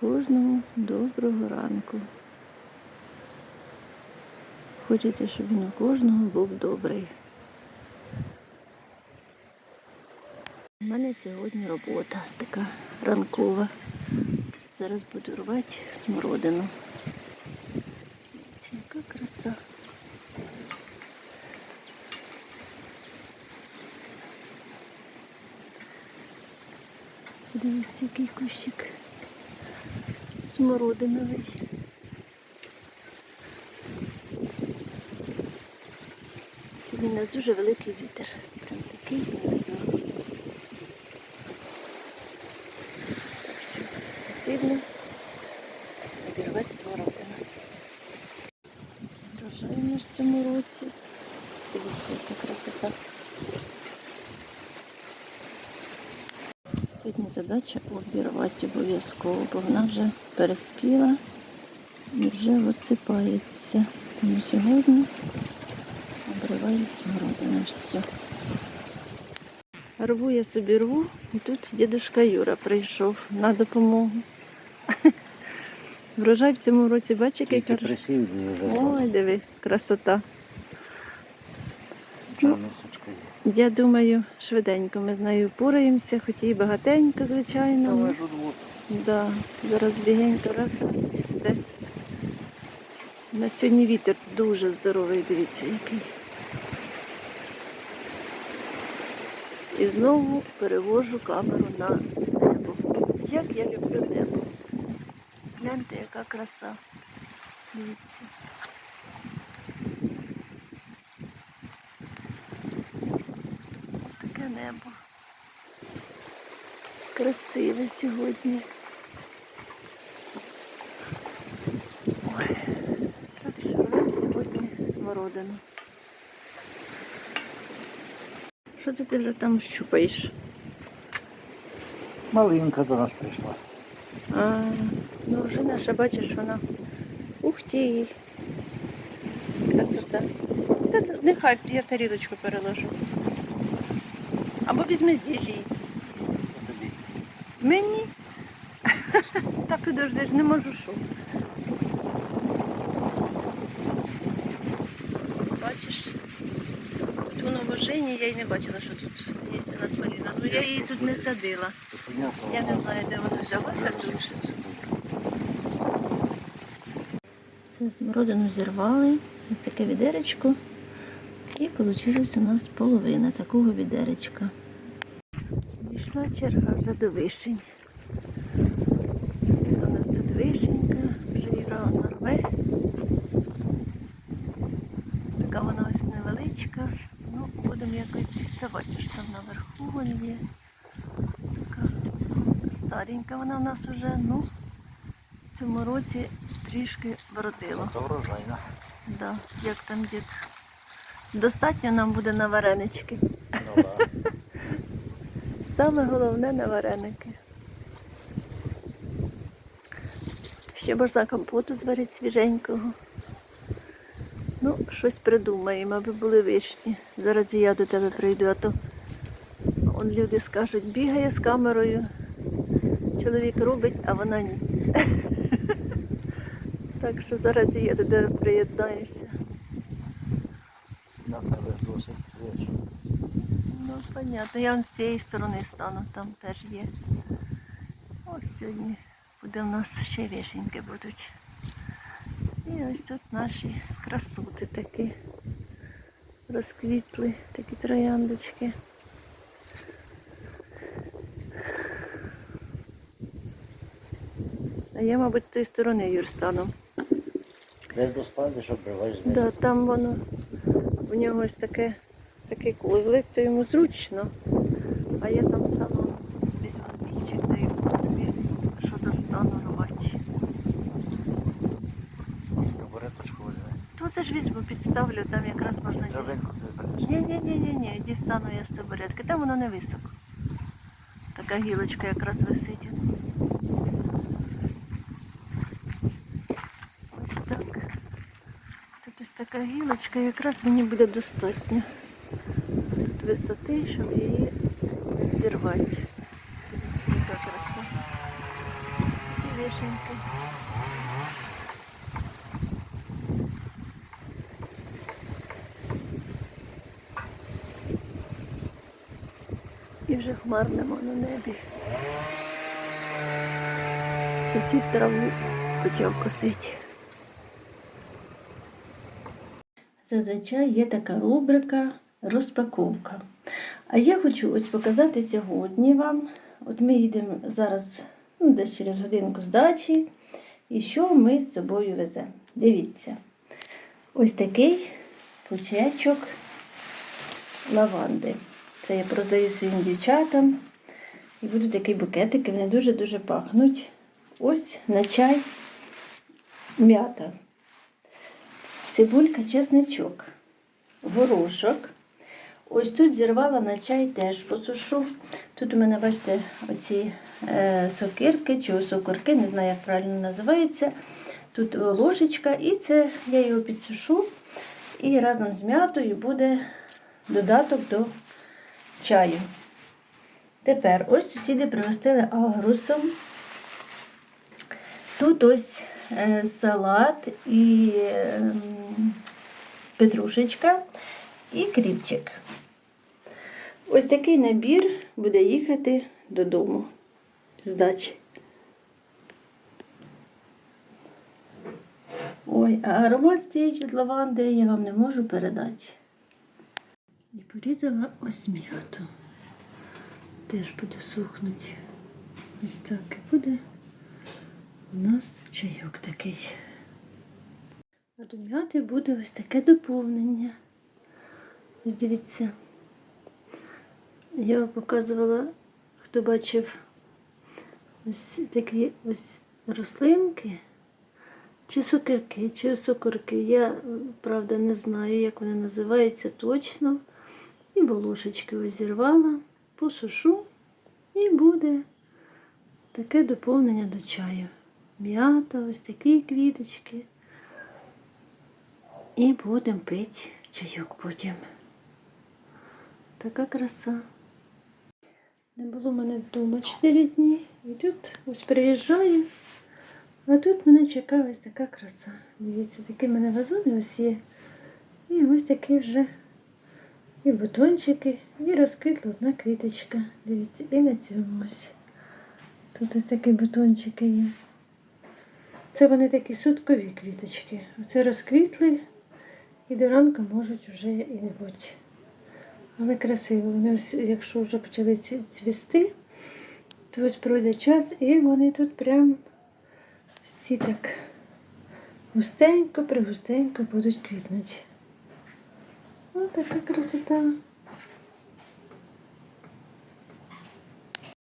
Кожному доброго ранку. Хочеться, щоб він у кожного був добрий. У мене сьогодні робота така ранкова. Зараз буду рвати смородину. Дивіться, яка краса. Дивіться, який кущик смородиновий. Сьогодні у нас дуже великий вітер. Прям такий знизу. Потрібно обірвати смородину. Врожай у нас в цьому році. Дивіться, яка красота. Сьогодні задача обірвати обов'язково, бо вона вже переспіла і вже висипається. Тому сьогодні обриваю смородину все. Рву я собі рву, і тут дідушка Юра прийшов на допомогу. Врожай в цьому році, бачиш, який Ой, диви, красота. Чорносочка є. Я думаю, швиденько ми з нею впораємося, хоч і багатенько, звичайно. Да, зараз бігенько, раз, раз і все. У нас сьогодні вітер дуже здоровий, дивіться який. І знову перевожу камеру на небо. Як я люблю небо. Гляньте, яка краса. Дивіться. Таке небо. Красиве сьогодні. Ой, так що рвемо сьогодні смородину. Що це ти вже там щупаєш? Малинка до нас прийшла. А, ну вже наша, бачиш, вона. Ух ти. Красота. Та нехай я тарілочку переложу. Або візьми з їжі. Мені? Та підожди не можу що. Бачиш, от воно вожені, я й не бачила, що тут є у нас маліна. Ну я її тут не садила. Я не знаю, де вона взялася тут. Все, смородину зірвали. Ось таке відеречко. І вийшла у нас половина такого відеречка. Дійшла черга вже до вишень. Ось така у нас тут вишенька, вже Юра нарве. Така вона ось невеличка. Ну, будемо якось діставати, аж там наверху вон є. Така старенька вона в нас вже, ну, в цьому році трішки вродила. Це врожайна. Да, як там дід. Достатньо нам буде на варенички. Ну. Саме головне на вареники. Ще можна компоту зварити свіженького. Ну, щось придумаємо, аби були вишні. Зараз і я до тебе прийду, а то он люди скажуть, бігає з камерою. Чоловік робить, а вона ні. Так що зараз і я до тебе приєднаюся. Тебе досить речі. Ну, понятно. Я вон з цієї сторони стану, там теж є. Ось сьогодні буде в нас ще вишеньки будуть. І ось тут наші красоти такі розквітли, такі трояндочки. А я, мабуть, з тої сторони Юр стану. Де достанеш, обриваєш. Да, там воно, в нього ось таке, такий козлик, то йому зручно. А я там стану, візьму стільчик та й буду собі що достану рвати. То це ж візьму, підставлю, там якраз можна дістати. Ні, ні, ні, ні, дістану я з табуретки. Там воно не високо. Така гілочка якраз висить. Ось так. Тут ось така гілочка, якраз мені буде достатньо. Тут висоти, щоб її зірвати. Дивіться, яка краса. І вишеньки. І вже хмар нема на небі. Сусід траву почав косити. Зазвичай є така рубрика розпаковка. А я хочу ось показати сьогодні вам. От ми їдемо зараз ну, десь через годинку з дачі. І що ми з собою веземо? Дивіться. Ось такий пучечок лаванди. Це я продаю своїм дівчатам. І будуть такі букетики, вони дуже-дуже пахнуть. Ось на чай м'ята. Цибулька, чесничок, горошок. Ось тут зірвала на чай теж посушу. Тут у мене, бачите, оці е, сокирки чи сокорки, не знаю, як правильно називається. Тут ложечка, і це я його підсушу. І разом з м'ятою буде додаток до чаю. Тепер ось сусіди пригостили агрусом. Тут ось салат і е, петрушечка і кріпчик. Ось такий набір буде їхати додому з дачі. Ой, а аромат стоїть від лаванди я вам не можу передати. І порізала ось м'яту. Теж буде сухнути. Ось так і буде у нас чайок такий. А до м'яти буде ось таке доповнення. Ось дивіться. Я вам показувала, хто бачив ось такі ось рослинки, чи сокирки, чи сокорки. Я, правда, не знаю, як вони називаються точно. І волошечки ось зірвала, посушу, і буде таке доповнення до чаю. М'ята, ось такі квіточки. І будемо пити чайок потім. Така краса. Не було мене вдома 4 дні. І тут ось приїжджаю, а тут мене чекає ось така краса. Дивіться, такі в мене вазони ось є. І ось такі вже і бутончики, і розквітла одна квіточка. Дивіться, і на цьому ось. Тут ось такі бутончики є. Це вони такі суткові квіточки. Оце розквітли і до ранку можуть вже і не бути. Але красиво. Вони якщо вже почали цвісти, то ось пройде час і вони тут прям всі так густенько, пригустенько будуть квітнути. Ось така красота.